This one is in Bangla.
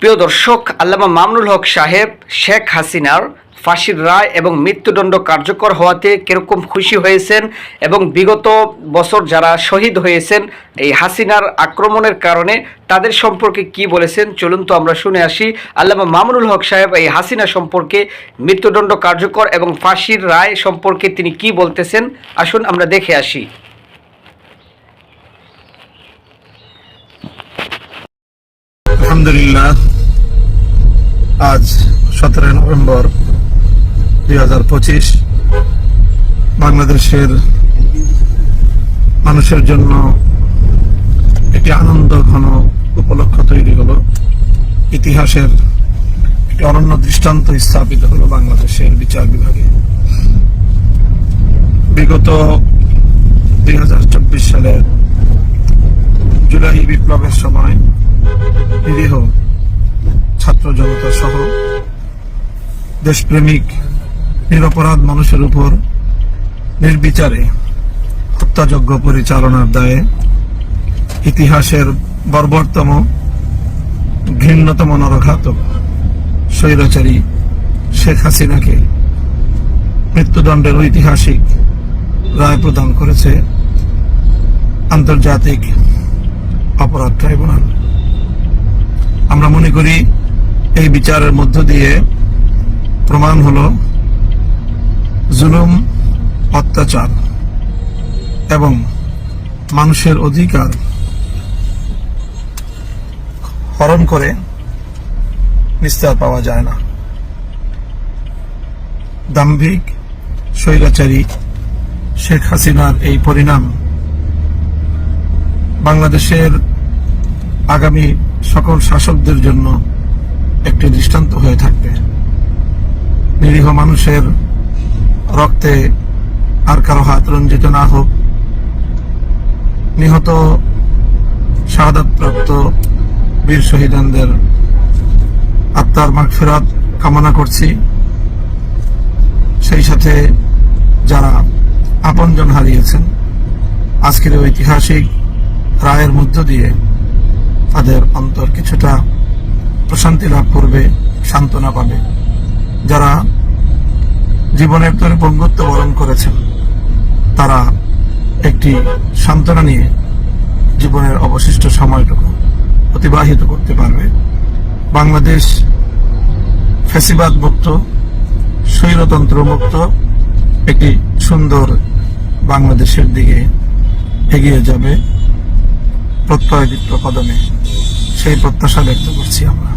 প্রিয় দর্শক, আল্লামা মামনুল হক সাহেব, শেখ হাসিনার ফাঁসির রায় এবং মৃত্যুদণ্ড কার্যকর হওয়াতে কীরকম খুশি হয়েছেন এবং বিগত বছর যারা শহীদ হয়েছেন, এই হাসিনার আক্রমণের কারণে তাদের সম্পর্কে কি বলেছেন, চলুন তো আমরা শুনে আসি। আল্লামা মামুনুল হক সাহেব এই হাসিনা সম্পর্কে মৃত্যুদণ্ড কার্যকর এবং ফাঁসির রায় সম্পর্কে তিনি কি বলতেছেন, আসুন আমরা দেখে আসি। আলহামদুলিল্লাহ, আজ সতেরোই নভেম্বর দুই হাজার পঁচিশ, বাংলাদেশের মানুষের জন্য একটি আনন্দ ঘন উপলক্ষ তৈরি হলো। ইতিহাসের একটি অনন্য দৃষ্টান্ত স্থাপিত হলো বাংলাদেশের বিচার বিভাগে। বিগত দুই হাজার চব্বিশ সালের জুলাই বিপ্লবের সময় নিরীহ ছাত্র জনতা সহ দেশপ্রেমিক, নিরপরাধ মানুষের উপর নির্বিচারে হত্যাযজ্ঞ পরিচালনার দায়ে ইতিহাসের বর্বরতম, ঘৃণ্যতম নরঘাতক স্বৈরাচারী শেখ হাসিনাকে মৃত্যুদণ্ডের ঐতিহাসিক রায় প্রদান করেছে আন্তর্জাতিক অপরাধ ট্রাইব্যুনাল। আমরা মনে করি এই বিচারের মধ্য দিয়ে প্রমাণ হলো জুলুম, অত্যাচার এবং মানুষের অধিকার হরণ করে নিস্তার পাওয়া যায় না। দাম্ভিক স্বৈরাচারী শেখ হাসিনার এই পরিণাম বাংলাদেশের আগামী সকল শাসকদের জন্য একটি দৃষ্টান্ত হয়ে থাকবে। নিরীহ মানুষের রক্তে আর কারও হাত রঞ্জিত না হোক, নিহত শাহাদাতপ্রাপ্ত বীর শহীদানদের আত্মার মাগফিরাত কামনা করছি। সেই সাথে যারা আপনজন হারিয়েছেন, আজকের ঐতিহাসিক রায়ের মধ্য দিয়ে তাদের অন্তর কিছুটা প্রশান্তি লাভ করবে, সান্ত্বনা পাবে। যারা জীবনের তরে পঙ্গুত্ব বরণ করেছেন, তারা একটি সান্ত্বনা নিয়ে জীবনের অবশিষ্ট সময়টুকু অতিবাহিত করতে পারবে। বাংলাদেশ ফ্যাসিবাদ মুক্ত স্বৈরতন্ত্র মুক্ত একটি সুন্দর বাংলাদেশের দিকে এগিয়ে যাবে। প্রত্যয়যুক্ত কদমে সেই প্রত্যাশা ব্যক্ত করছি আমরা।